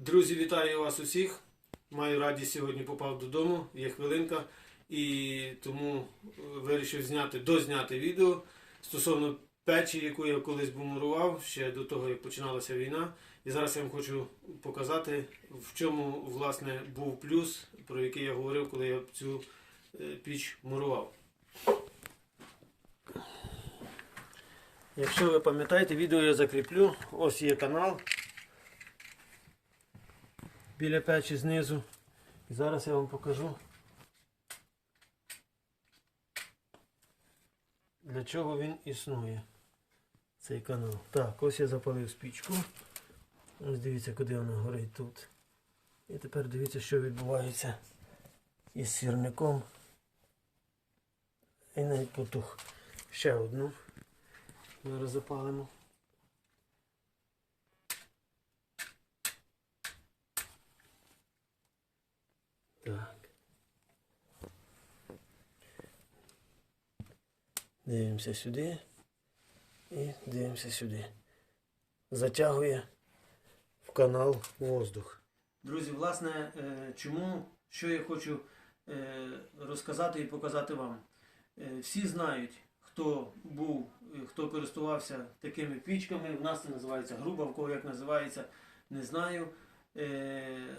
Друзі, вітаю вас усіх. Маю радість сьогодні попав додому, є хвилинка, і тому е, вирішив зняти, дозняти відео стосовно печі, яку я колись бумурував ще до того, як починалася війна. І зараз я вам хочу показати, в чому власне був плюс, про який я говорив, коли я цю е, піч мурував. Якщо ви пам'ятаєте, відео я закріплю. Ось є канал біля печі знизу. І зараз я вам покажу, для чого він існує. Цей канал. Так, ось я запалив спічку. Ось дивіться, куди вона горить тут. І тепер дивіться, що відбувається із сірником. І навіть потух. Ще одну. Зараз запалимо. Так. Дивимося сюди і дивимося сюди. Затягує в канал воздух. Друзі, власне, е, чому, що я хочу е, розказати і показати вам. Е, Всі знають, хто був, хто користувався такими пічками. У нас це називається груба, в кого як називається, не знаю.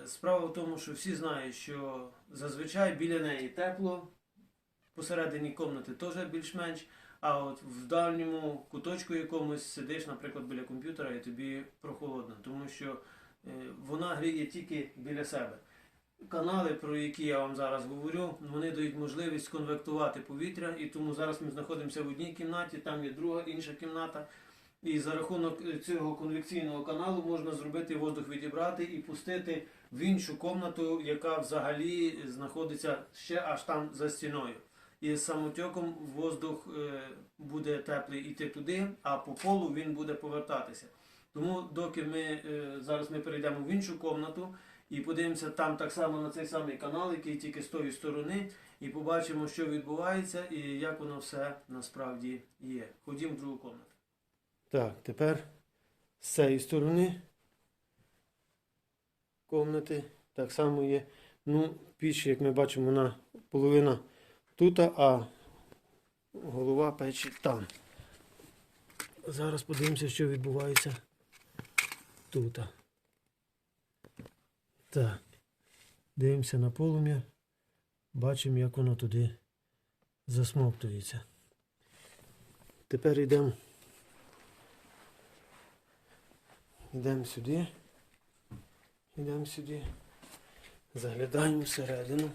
Справа в тому, що всі знають, що зазвичай біля неї тепло, посередині кімнати теж більш-менш, а от в дальньому куточку якомусь сидиш, наприклад, біля комп'ютера, і тобі прохолодно, тому що е, вона гріє тільки біля себе. Канали, про які я вам зараз говорю, вони дають можливість конвектувати повітря, і тому зараз ми знаходимося в одній кімнаті, там є друга інша кімната. І за рахунок е, цього конвекційного каналу можна зробити воздух відібрати і пустити в іншу кімнату, яка взагалі знаходиться ще аж там за стіною. І з самотеком воздух е, буде теплий іти туди, а по полу він буде повертатися. Тому доки ми е, зараз ми перейдемо в іншу кімнату і подивимося там так само на цей самий канал, який тільки з тої сторони, і побачимо, що відбувається і як воно все насправді є. Ходімо в другу кімнату. Так, тепер з цієї сторони комнати так само є. Ну, піч, як ми бачимо, вона половина тут, а голова печі там. Зараз подивимося, що відбувається тут. Так. Дивимося на полум'я. Бачимо, як воно туди засмоктується. Тепер йдемо. Йдемо сюди. Йдемо сюди. Заглядаємо всередину.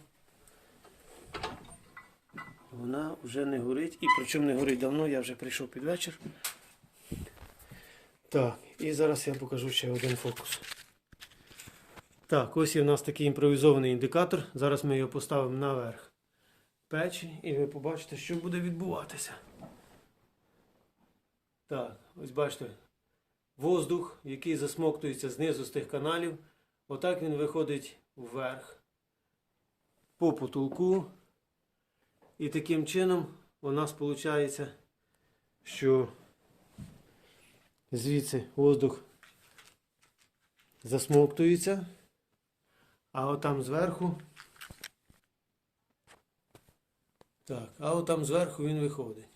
Вона вже не горить. І причому не горить давно, я вже прийшов під вечір. Так, і зараз я покажу ще один фокус. Так, ось є в нас такий імпровізований індикатор. Зараз ми його поставимо наверх печі і ви побачите, що буде відбуватися. Так, ось бачите, воздух, який засмоктується знизу з тих каналів, отак він виходить вверх по потолку. І таким чином у нас виходить, що звідси воздух засмоктується, а отам зверху. Так, а отам зверху він виходить.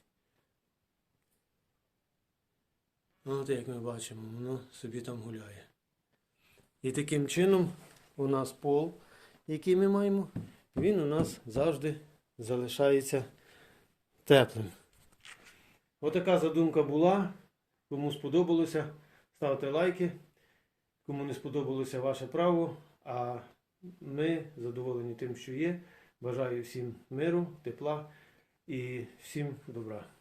Ну, От як ми бачимо, воно собі там гуляє. І таким чином у нас пол, який ми маємо, він у нас завжди залишається теплим. Отака задумка була. Кому сподобалося, ставте лайки. Кому не сподобалося ваше право. А ми задоволені тим, що є. Бажаю всім миру, тепла і всім добра.